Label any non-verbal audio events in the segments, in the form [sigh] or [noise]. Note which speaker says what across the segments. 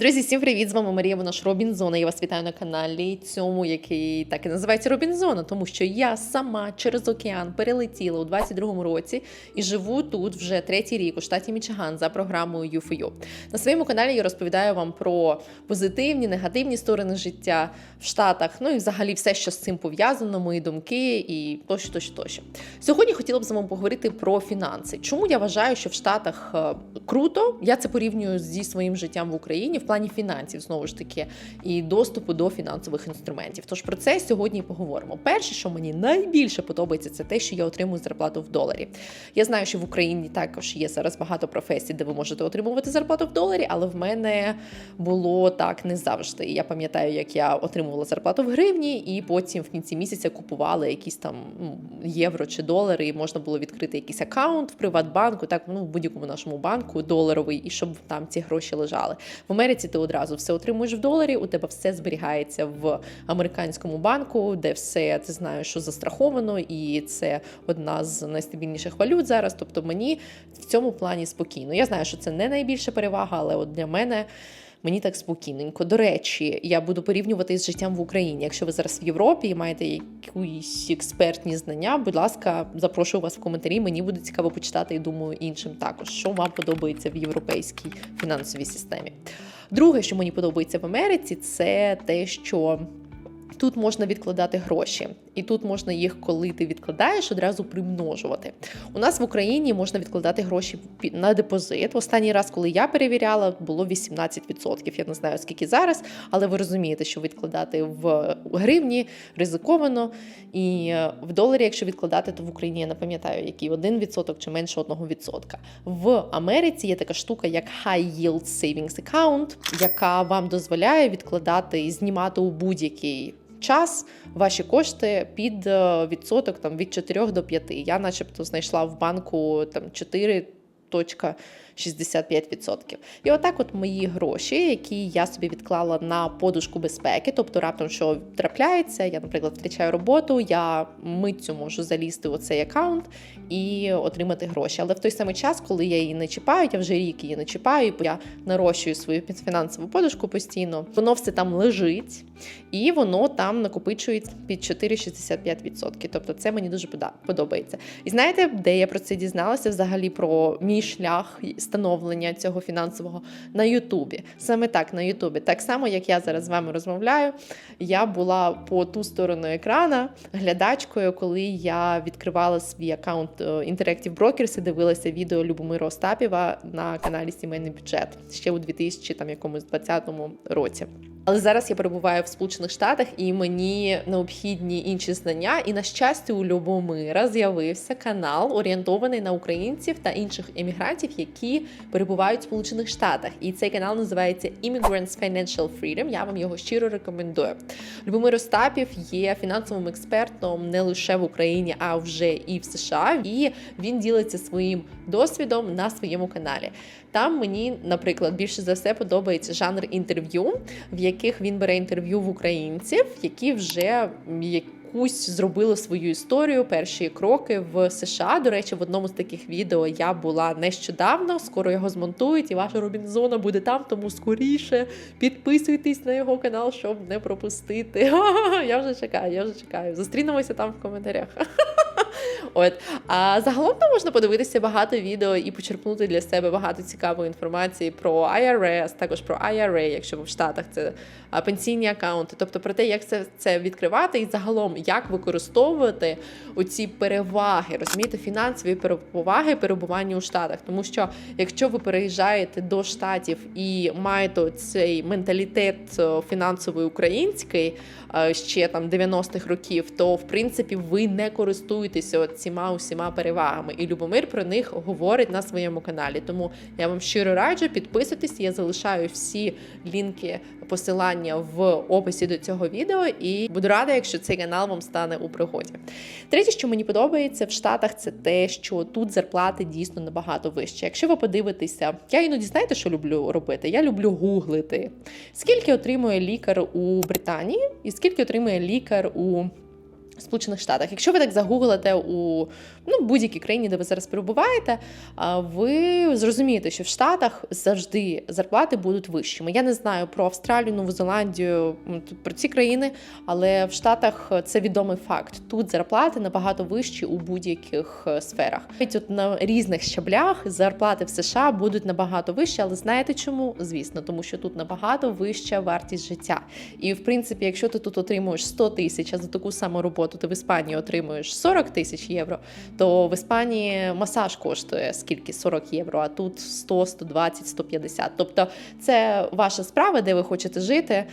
Speaker 1: Друзі, всім привіт! З вами Марія Вонаш Робінзона. Я вас вітаю на каналі цьому, який так і називається Робінзона, тому що я сама через океан перелетіла у 22-му році і живу тут вже третій рік у штаті Мічиган за програмою U4U. На своєму каналі я розповідаю вам про позитивні, негативні сторони життя в Штатах, ну і взагалі все, що з цим пов'язано, мої думки і тощо, тощо, тощо. Сьогодні хотіла б з вами поговорити про фінанси. Чому я вважаю, що в Штатах е, круто? Я це порівнюю зі своїм життям в Україні плані фінансів, знову ж таки, і доступу до фінансових інструментів. Тож про це сьогодні поговоримо. Перше, що мені найбільше подобається, це те, що я отримую зарплату в доларі. Я знаю, що в Україні також є зараз багато професій, де ви можете отримувати зарплату в доларі, але в мене було так не завжди. Я пам'ятаю, як я отримувала зарплату в гривні, і потім в кінці місяця купувала якісь там євро чи долари, і можна було відкрити якийсь аккаунт в Приватбанку, так ну в будь-якому нашому банку доларовий, і щоб там ці гроші лежали. В Америці ти одразу все отримуєш в доларі, у тебе все зберігається в американському банку, де все ти знаєш, що застраховано, і це одна з найстабільніших валют зараз. Тобто мені в цьому плані спокійно. Я знаю, що це не найбільша перевага, але от для мене. Мені так спокійненько. До речі, я буду порівнювати з життям в Україні. Якщо ви зараз в Європі і маєте якісь експертні знання, будь ласка, запрошую вас в коментарі. Мені буде цікаво почитати і думаю іншим також, що вам подобається в європейській фінансовій системі. Друге, що мені подобається в Америці, це те, що тут можна відкладати гроші, і тут можна їх, коли ти відкладаєш, одразу примножувати. У нас в Україні можна відкладати гроші на депозит. Останній раз, коли я перевіряла, було 18%. Я не знаю скільки зараз, але ви розумієте, що відкладати в гривні ризиковано. І в доларі, якщо відкладати, то в Україні я не пам'ятаю, який 1% чи менше 1%. В Америці є така штука, як High Yield Savings Account, яка вам дозволяє відкладати і знімати у будь-який час ваші кошти під е, відсоток там від 4 до 5. Я, начебто, знайшла в банку там 4 точка 65%. І отак, от мої гроші, які я собі відклала на подушку безпеки, тобто раптом, що трапляється, я, наприклад, втрачаю роботу, я митцю можу залізти у цей аккаунт і отримати гроші. Але в той самий час, коли я її не чіпаю, я вже рік її не чіпаю, я нарощую свою фінансову подушку постійно, воно все там лежить, і воно там накопичується під 4,65%. Тобто це мені дуже подобається. І знаєте, де я про це дізналася взагалі про мій шлях становлення цього фінансового на Ютубі. Саме так на Ютубі. Так само, як я зараз з вами розмовляю, я була по ту сторону екрана глядачкою, коли я відкривала свій аккаунт е, Interactive Brokers і дивилася відео Любомира Остапєва на каналі Сімейний бюджет ще у 2020 році. Але зараз я перебуваю в Сполучених Штатах і мені необхідні інші знання. І на щастя, у Любомира з'явився канал, орієнтований на українців та інших емігрантів, які перебувають в Сполучених Штатах. І цей канал називається Immigrants Financial Freedom. Я вам його щиро рекомендую. Любомир Остапів є фінансовим експертом не лише в Україні, а вже і в США. І він ділиться своїм досвідом на своєму каналі. Там мені, наприклад, більше за все подобається жанр інтерв'ю, в яких він бере інтерв'ю в українців, які вже якусь зробили свою історію, перші кроки в США. До речі, в одному з таких відео я була нещодавно. Скоро його змонтують, і ваша Робінзона буде там. Тому скоріше підписуйтесь на його канал, щоб не пропустити. [laughs] Я вже чекаю, я вже чекаю. Зустрінемося там в коментарях. [laughs] От а загалом там можна подивитися багато відео і почерпнути для себе багато цікавої інформації про IRS, також про IRA, якщо ви в Штатах це пенсійні акаунти, тобто про те, як це це відкривати, і загалом як використовувати оці переваги, розумієте, фінансові переваги перебування у Штатах. Тому що якщо ви переїжджаєте до штатів і маєте цей менталітет е, фінансовий український е, ще там 90-х років, то в принципі ви не користуєтеся цими усіма перевагами. І Любомир про них говорить на своєму каналі. Тому я вам щиро раджу підписуйтесь. Я залишаю всі лінки посилання в описі до цього відео, і буду рада, якщо цей канал вам стане у пригоді. Третє, що мені подобається в Штатах, це те, що тут зарплати дійсно набагато вищі. Якщо ви подивитеся, я іноді знаєте, що люблю робити? Я люблю гуглити, скільки отримує лікар у Британії, і скільки отримує лікар у Сполучених Штатах. Якщо ви так загуглите у ну, будь-якій країні, де ви зараз перебуваєте, ви зрозумієте, що в Штатах завжди зарплати будуть вищими. Я не знаю про Австралію, Нову Зеландію, про ці країни, але в Штатах це відомий факт. Тут зарплати набагато вищі у будь-яких е, сферах. От на різних щаблях зарплати в США будуть набагато вищі, але знаєте чому? Звісно, тому що тут набагато вища вартість життя. І в принципі, якщо ти тут отримуєш 100 тисяч, за таку саму роботу ти в Іспанії отримуєш 40 тисяч євро, то в Іспанії масаж коштує скільки 40 євро, а тут 100, 120, 150. Тобто це ваша справа, де ви хочете жити.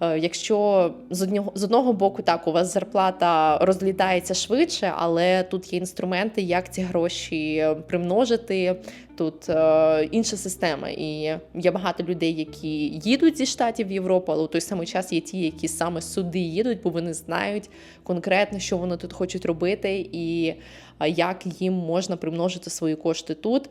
Speaker 1: Е, Якщо з одного з одного боку так у вас зарплата розлітається швидше, але тут є інструменти, як ці гроші примножити. Тут е, інша система, і є багато людей, які їдуть зі штатів в Європу, але у той самий час є ті, які саме сюди їдуть, бо вони знають конкретно, що вони тут хочуть робити, і е, як їм можна примножити свої кошти тут.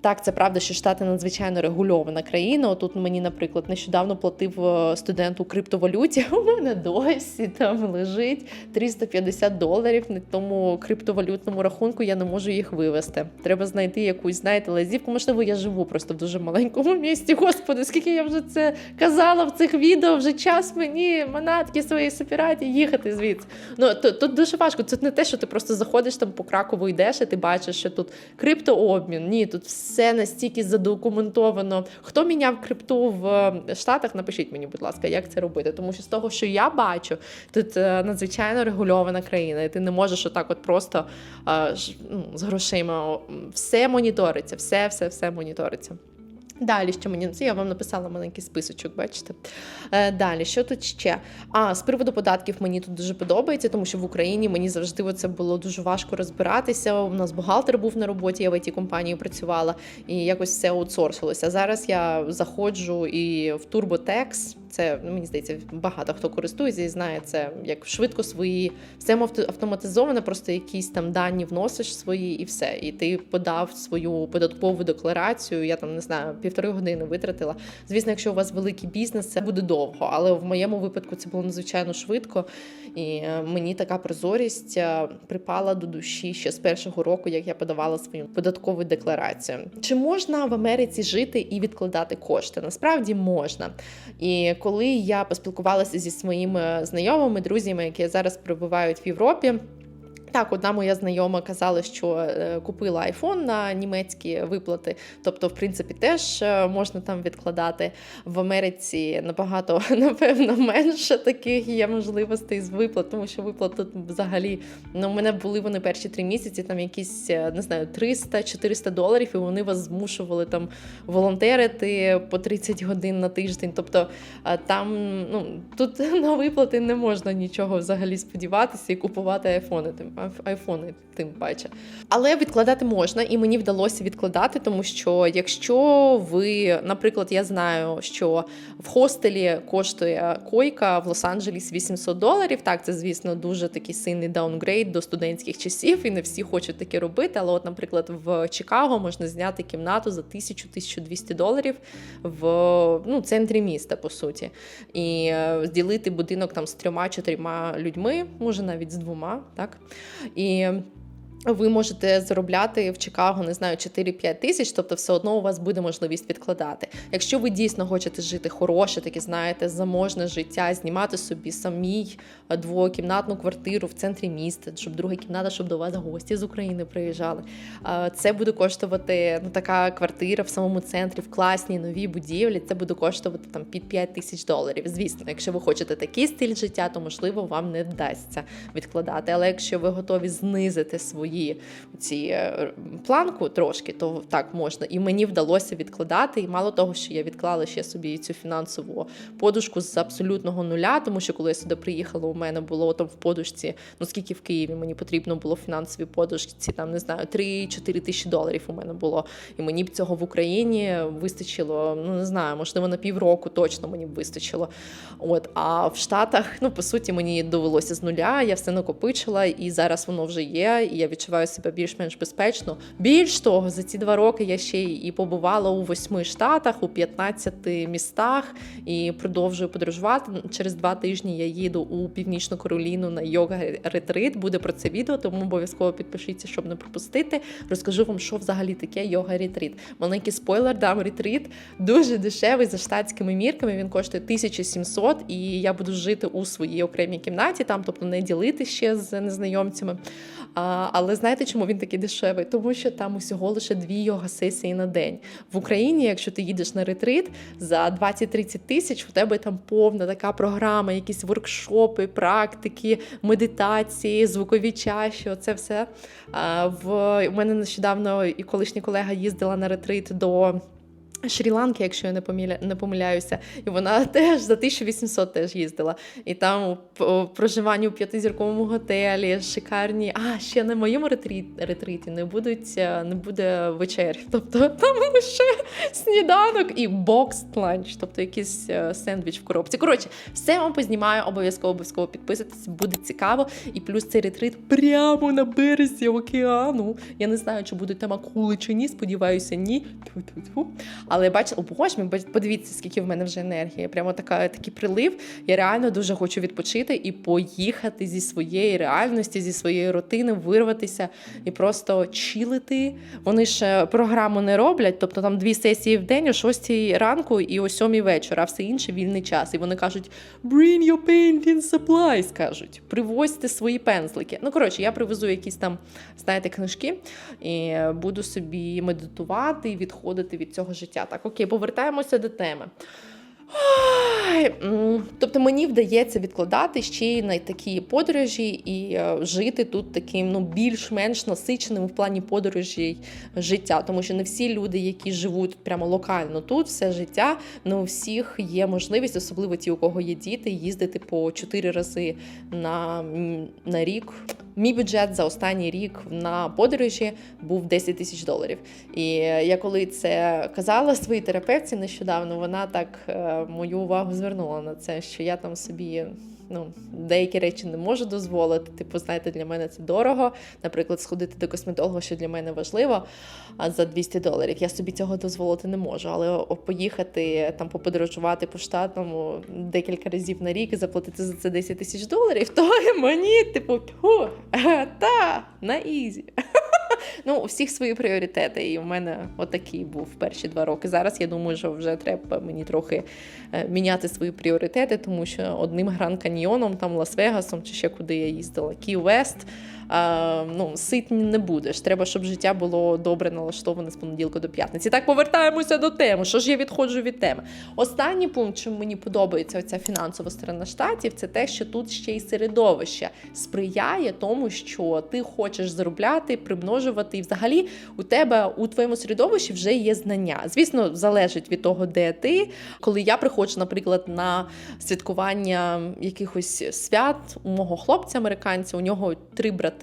Speaker 1: Так, це правда, що штати надзвичайно регульована країна. Тут мені, наприклад, нещодавно платив е, студент у криптовалюті. [laughs] У мене досі там лежить 350 доларів. На тому криптовалютному рахунку я не можу їх вивести. Треба знайти якусь, знаєте, лазівку. Можливо, я живу просто в дуже маленькому [laughs] місті. Господи, скільки я вже це казала в цих відео. Вже час мені манатки свої сапіраті їхати звідси. Ну тут, тут дуже важко. Це не те, що ти просто заходиш там по Кракову йдеш, і ти бачиш, що тут криптообмін. Ні, тут все настільки задокументовано. Хто міняв крипту в е, Штатах? Напишіть мені, будь ласка, як це робити. Тому що з того, що я бачу, тут е, надзвичайно регульована країна, і ти не можеш отак, от просто е, ну, з грошима все моніториться, все, все, все моніториться. Далі, що мені це я вам написала маленький списочок, бачите? Е, далі, що тут ще? А з приводу податків мені тут дуже подобається, тому що в Україні мені завжди це було дуже важко розбиратися. У нас бухгалтер був на роботі, я в it компанії працювала, і якось все аутсорсилося. Зараз я заходжу і в TurboTax, це ну, мені здається, багато хто користується і знає це, як швидко свої все авто- автоматизоване, просто якісь там дані вносиш свої і все. І ти подав свою податкову декларацію. Я там не знаю, півтори години витратила. Звісно, якщо у вас великий бізнес, це буде довго, але в моєму випадку це було надзвичайно швидко. І е, мені така прозорість е, припала до душі ще з першого року, як я подавала свою податкову декларацію. Чи можна в Америці жити і відкладати кошти? Насправді можна. І коли я поспілкувалася зі своїми знайомими, друзями, які зараз перебувають в Європі. Так, одна моя знайома казала, що е, купила айфон на німецькі виплати. Тобто, в принципі, теж е, можна там відкладати. В Америці набагато, [laughs] напевно, менше таких є можливостей з виплат, тому що виплат тут взагалі ну, у мене були вони перші три місяці, там якісь е, не знаю, 300-400 доларів, і вони вас змушували там волонтерити по 30 годин на тиждень. Тобто там ну тут [laughs] на виплати не можна нічого взагалі сподіватися і купувати айфони, тим айфони, тим паче. Але відкладати можна, і мені вдалося відкладати, тому що якщо ви, наприклад, я знаю, що в хостелі коштує койка в Лос-Анджелесі 800 доларів. Так, це звісно дуже такий сильний даунгрейд до студентських часів, і не всі хочуть таке робити. Але, от, наприклад, в Чикаго можна зняти кімнату за 1000-1200 доларів в ну, центрі міста, по суті, і е, зділити будинок там з трьома-чотирма людьми, може навіть з двома, так і. Ви можете заробляти в Чикаго, не знаю, 4-5 тисяч, тобто все одно у вас буде можливість відкладати. Якщо ви дійсно хочете жити хороше, таке знаєте, заможне життя, знімати собі самій е, двокімнатну квартиру в центрі міста, щоб друга кімната, щоб до вас гості з України приїжджали. е, Це буде коштувати ну, така квартира в самому центрі, в класній новій будівлі. Це буде коштувати там під 5 тисяч доларів. Звісно, якщо ви хочете такий стиль життя, то можливо вам не вдасться відкладати. Але якщо ви готові знизити свої ці е, планку трошки, то так можна. І мені вдалося відкладати. І мало того, що я відклала ще собі цю фінансову подушку з абсолютного нуля, тому що коли я сюди приїхала, у мене було там в подушці, ну скільки в Києві мені потрібно було в фінансовій подушці, там не знаю, 3-4 тисячі доларів у мене було. І мені б цього в Україні вистачило, ну не знаю, можливо, на півроку точно мені б вистачило. От, а в Штатах, ну по суті, мені довелося з нуля, я все накопичила, і зараз воно вже є. І я відчуваю себе більш-менш безпечно. Більш того, за ці два роки я ще і побувала у восьми штатах, у 15 містах і продовжую подорожувати. Через два тижні я їду у північну Кароліну на йога ретрит. Буде про це відео, тому обов'язково підпишіться, щоб не пропустити. Розкажу вам, що взагалі таке йога ретрит. Маленький спойлер, дам ретрит дуже дешевий за штатськими мірками. Він коштує 1700, і я буду жити у своїй окремій кімнаті, там, тобто не ділити ще з незнайомцями. А, але знаєте, чому він такий дешевий? Тому що там усього лише дві йога сесії на день. В Україні, якщо ти їдеш на ретрит за 20-30 тисяч, у тебе там повна така програма, якісь воркшопи, практики, медитації, звукові чаші. Оце все. А, в у мене нещодавно і колишня колега їздила на ретрит до. Шрі-Ланки, якщо я не помиля... не помиляюся, і вона [laughs] теж за 1800 теж їздила. І там п- проживання у п'ятизірковому готелі, шикарні. А ще на моєму ретрі... ретриті не будуть е, не буде вечер. [laughs] Тобто там лише сніданок і бокс ланч, тобто якийсь е, сендвіч в коробці. Коротше, все вам познімаю, обов'язково обов'язково підписуйтесь, буде цікаво. І плюс цей ретрит прямо на березі океану. Я не знаю, чи будуть там акули чи ні. Сподіваюся, ні. Тьфу-тьфу-тьфу. Але бачите, о боже, мій, подивіться, скільки в мене вже енергії. Прямо така, такий прилив. Я реально дуже хочу відпочити і поїхати зі своєї реальності, зі своєї рутини, вирватися і просто чилити. Вони ж програму не роблять, тобто там дві сесії в день о 6 ранку і о 7 вечора, а все інше вільний час. І вони кажуть: Bring your painting supplies, кажуть, привозьте свої пензлики. Ну, коротше, я привезу якісь там, знаєте, книжки і буду собі медитувати і відходити від цього життя. Так, окей, повертаємося до теми. Тобто мені вдається відкладати ще й на такі подорожі і е, жити тут таким ну, більш-менш насиченим в плані подорожі життя. Тому що не всі люди, які живуть прямо локально тут, все життя, не у всіх є можливість, особливо ті, у кого є діти, їздити по 4 рази на, на рік. Мій бюджет за останній рік на подорожі був 10 тисяч доларів. І я коли це казала своїй терапевтці нещодавно, вона так е, мою увагу звернула на це, що я там собі. Ну, деякі речі не можу дозволити. Типу, знаєте, для мене це дорого. Наприклад, сходити до косметолога, що для мене важливо, а за 200 доларів. Я собі цього дозволити не можу. Але поїхати там поподорожувати по штатам о, декілька разів на рік і заплатити за це 10 тисяч доларів, то [laughs] мені, типу, [laughs] та на ізі. Ну, у всіх свої пріоритети, і в мене отакий був перші два роки. Зараз я думаю, що вже треба мені трохи е, міняти свої пріоритети, тому що одним гран каньйоном, там Лас-Вегасом чи ще куди я їздила, Кі Вест. А, ну, ситні не будеш. Треба, щоб життя було добре налаштоване з понеділка до п'ятниці. Так, повертаємося до теми. Що ж я відходжу від теми? Останній пункт, чому мені подобається оця фінансова сторона штатів, це те, що тут ще й середовище сприяє тому, що ти хочеш заробляти, примножувати, і взагалі у тебе у твоєму середовищі вже є знання. Звісно, залежить від того, де ти. Коли я приходжу, наприклад, на святкування якихось свят у мого хлопця американця, у нього три брати,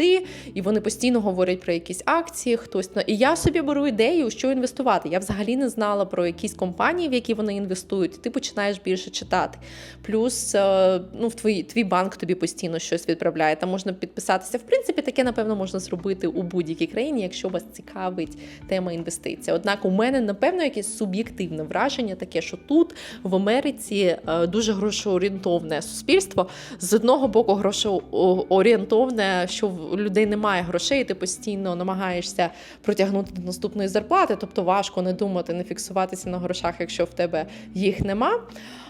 Speaker 1: і вони постійно говорять про якісь акції. Хтось і я собі беру ідею, що інвестувати. Я взагалі не знала про якісь компанії, в які вони інвестують. і Ти починаєш більше читати. Плюс е, ну, в твій, твій банк тобі постійно щось відправляє. Там можна підписатися. В принципі, таке напевно можна зробити у будь-якій країні, якщо вас цікавить тема інвестицій. Однак у мене напевно якесь суб'єктивне враження, таке, що тут в Америці е, дуже грошоорієнтовне суспільство. З одного боку, грошоорієнтовне, що в людей немає грошей, і ти постійно намагаєшся протягнути до наступної зарплати, тобто важко не думати, не фіксуватися на грошах, якщо в тебе їх нема.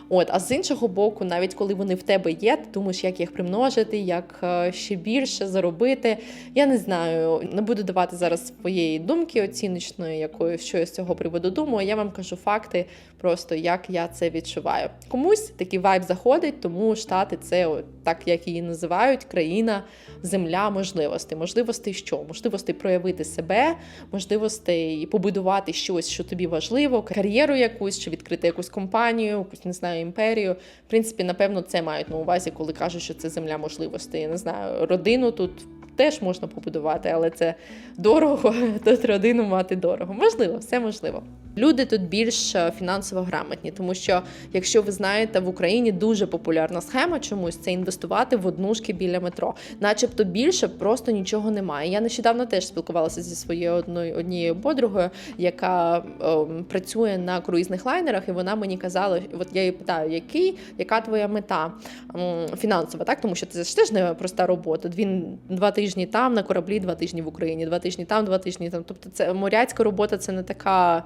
Speaker 1: От, а з іншого боку, навіть коли вони в тебе є, ти думаєш, як їх примножити, як е, ще більше заробити. Я не знаю, не буду давати зараз своєї думки оціночної, якої що я з цього приводу думаю. Я вам кажу факти, просто як я це відчуваю. Комусь такий вайб заходить, тому штати це так, як її називають, країна, земля можливостей. Можливостей що? Можливостей проявити себе, можливостей побудувати щось, що тобі важливо, кар'єру якусь, чи відкрити якусь компанію, якусь не знаю, імперію. В принципі, напевно, це мають на увазі, коли кажуть, що це земля можливостей. Я не знаю, родину тут. Теж можна побудувати, але це дорого. [laughs] Тут родину мати дорого. Можливо, все можливо. Люди тут більш е, фінансово грамотні, тому що, якщо ви знаєте, в Україні дуже популярна схема чомусь це інвестувати в однушки біля метро, начебто більше просто нічого немає. Я нещодавно теж спілкувалася зі своєю одною однією подругою, яка ем, працює на круїзних лайнерах, і вона мені казала, от я її питаю, який, яка твоя мета м, фінансова, так тому що це ж теж не проста робота. Він два тижні там на кораблі, два тижні в Україні, два тижні там, два тижні там. Тобто, це моряцька робота, це не така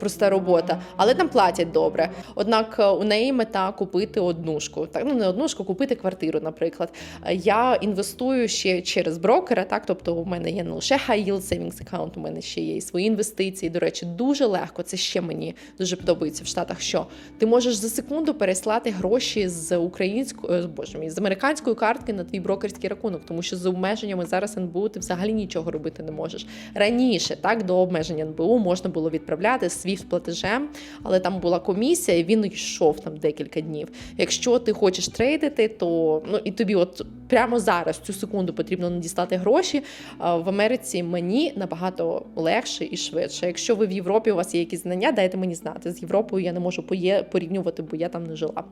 Speaker 1: проста робота, але там платять добре. Однак е, у неї мета купити однушку. Так, ну не однушку, купити квартиру, наприклад. Е, Я інвестую ще через брокера, так тобто у мене є не лише high yield savings account, у мене ще є і свої інвестиції. До речі, дуже легко. Це ще мені дуже подобається в Штатах. Що ти можеш за секунду переслати гроші з української е, боже мій, з американської картки на твій брокерський рахунок, тому що з обмеженнями зараз НБУ ти взагалі нічого робити не можеш. Раніше так до обмеження НБУ можна було відправляти свіфт платежем, але там була комісія, і він йшов там декілька днів. Якщо ти хочеш трейдити, то ну і тобі, от прямо зараз, цю секунду потрібно надіслати гроші. В Америці мені набагато легше і швидше. Якщо ви в Європі, у вас є якісь знання, дайте мені знати. З Європою я не можу порівнювати, бо я там не жила.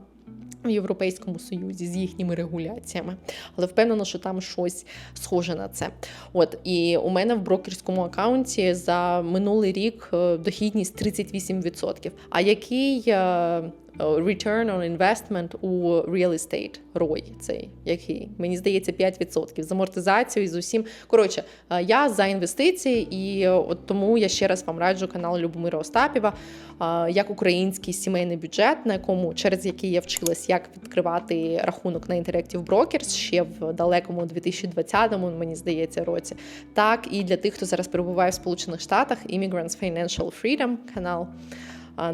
Speaker 1: В Європейському Союзі з їхніми регуляціями, але впевнена, що там щось схоже на це. От і у мене в брокерському акаунті за минулий рік е, дохідність 38%. А який е, return on investment у real estate ROI цей який? Мені здається, 5% з амортизацією з усім. Коротше, е, я за інвестиції, і е, от тому я ще раз вам раджу канал Любомира Остапєва, е, як український сімейний бюджет, на якому через який я вчилась, як відкривати рахунок на Interactive Brokers ще в далекому 2020-му, мені здається, році. Так і для тих, хто зараз перебуває в Сполучених Штатах, Immigrants Financial Freedom канал.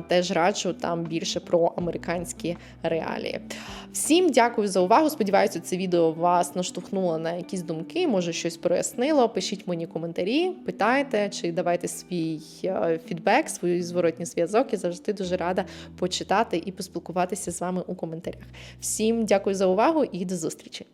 Speaker 1: Теж раджу там більше про американські реалії. Всім дякую за увагу. Сподіваюся, це відео вас наштовхнуло на якісь думки, може щось прояснило. Пишіть мені коментарі, питайте чи давайте свій е, фідбек, свій зворотній зв'язок. Я завжди дуже рада почитати і поспілкуватися з вами у коментарях. Всім дякую за увагу і до зустрічі!